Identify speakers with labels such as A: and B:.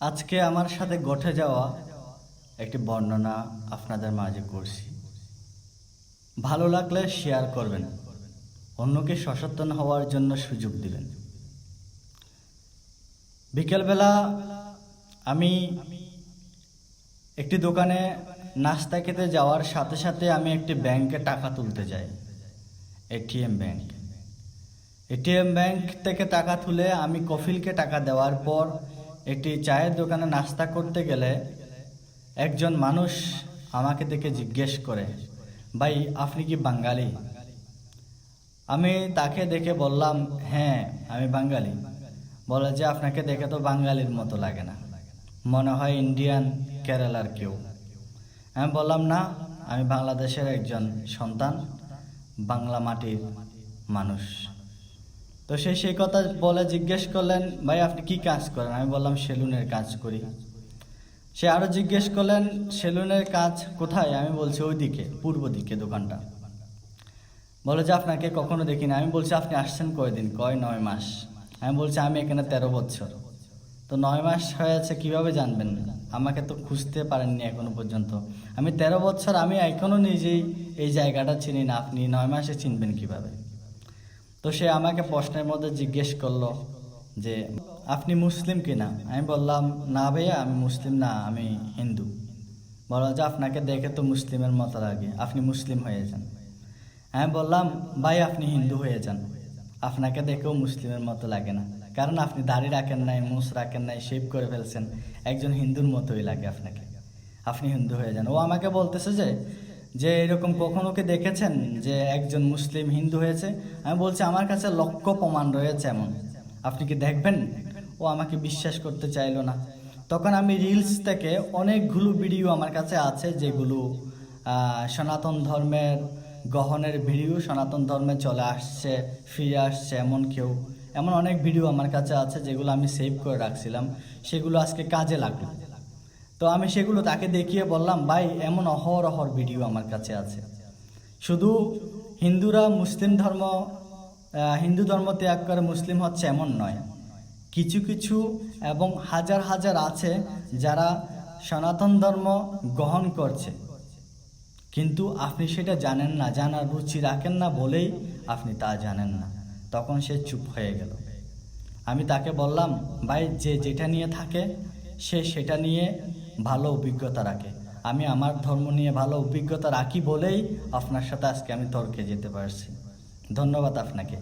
A: আজকে আমার সাথে ঘটে যাওয়া একটি বর্ণনা আপনাদের মাঝে করছি। ভালো লাগলে শেয়ার করবেন। অন্যকে সচেতন হওয়ার জন্য সুযোগ দিবেন। বিকেলবেলা আমি একটি দোকানে নাস্তা খেতে যাওয়ার সাথে সাথে আমি একটি ব্যাংকে টাকা তুলতে যাই। ATM bank. এটিএম ব্যাংক থেকে টাকা তুলে আমি কফিলকে টাকা দেওয়ার পর একটি চায়ের দোকানে নাস্তা করতে গেলে একজন মানুষ আমাকে দেখে জিজ্ঞেস করে, ভাই, আপনি কি বাঙালি? আমি তাকে দেখে বললাম হ্যাঁ আমি বাঙালি। বলে যে, আপনাকে দেখে তো বাঙালির মতো লাগে না। মনে হয় ইন্ডিয়ান, কেরালার কেউ। আমি বললাম, না, আমি বাংলাদেশের একজন সন্তান, বাংলা মাটির মানুষ। তো সে সেই কথা বলে জিজ্ঞেস করলেন, ভাই, আপনি কি কাজ করেন? আমি বললাম, সেলুনের কাজ করি। সে আরও জিজ্ঞেস করলেন, সেলুনের কাজ কোথায়? আমি বলছি ওই দিকে পূর্ব দিকে দোকানটা। বলে যে, আপনাকে কখনো দেখিনি। আমি বলছি, আপনি আসছেন কয়দিন? কয়, নয় মাস। আমি বলছি, আমি এখানে তেরো বছর। তো নয় মাস হয়েছে, কীভাবে জানবেন? আমাকে তো খুঁজতে পারেননি এখনও পর্যন্ত। আমি তেরো বছর, আমি এখনও নিজেই এই জায়গাটা চিনি না। আপনি নয় মাসে চিনবেন কীভাবে? তো সে আমাকে প্রশ্নের মধ্যে জিজ্ঞেস করল যে, আপনি মুসলিম কিনা? আমি বললাম, না ভাইয়া, আমি মুসলিম না, আমি হিন্দু। বলো যে, আপনাকে দেখে তো মুসলিমের মতো লাগে, আপনি মুসলিম হয়ে যান। আমি বললাম, ভাই, আপনি হিন্দু হয়ে যান, আপনাকে দেখেও মুসলিমের মতো লাগে না। কারণ আপনি দাড়ি রাখেন নাই মুস রাখেন নাই, শেভ করে ফেলছেন, একজন হিন্দুর মতোই লাগে আপনাকে। আপনি হিন্দু হয়ে যান। ও আমাকে বলতেছে যে যে এরকম কখনো কি দেখেছেন যে একজন মুসলিম হিন্দু হয়েছে? আমি বলছি, আমার কাছে লক্ষ প্রমাণ রয়েছে এমন। আপনি কি দেখবেন? ও আমাকে বিশ্বাস করতে চাইলো না। তখন আমি রিলস থেকে অনেকগুলো ভিডিও আমার কাছে আছে, যেগুলো সনাতন ধর্মের গহনের ভিডিও সনাতন ধর্মে চলে আসছে, ফিরে আসছে এমন কেউ। এমন অনেক ভিডিও আমার কাছে আছে, যেগুলো আমি সেভ করে রাখছিলাম। সেগুলো আজকে কাজে লাগল। তো আমি সেগুলো তাকে দেখিয়ে বললাম, ভাই, এমন অহরহর ভিডিও আমার কাছে আছে। শুধু হিন্দুরা মুসলিম ধর্ম হিন্দু ধর্ম ত্যাগ করে মুসলিম হচ্ছে এমন নয়। কিছু কিছু এবং হাজার হাজার আছে যারা সনাতন ধর্ম গ্রহণ করছে। কিন্তু আপনি সেটা জানেন না, জানার রুচি রাখেন না বলেই আপনি তা জানেন না। তখন সে চুপ হয়ে গেল। আমি তাকে বললাম, ভাই, যে যেটা নিয়ে থাকে, সে সেটা নিয়ে ভালো অভিজ্ঞতা রাখে। আমি আমার ধর্ম নিয়ে ভালো অভিজ্ঞতা রাখি বলেই আপনার সাথে আজকে আমি তর্কে যেতে পারছি। ধন্যবাদ আপনাকে।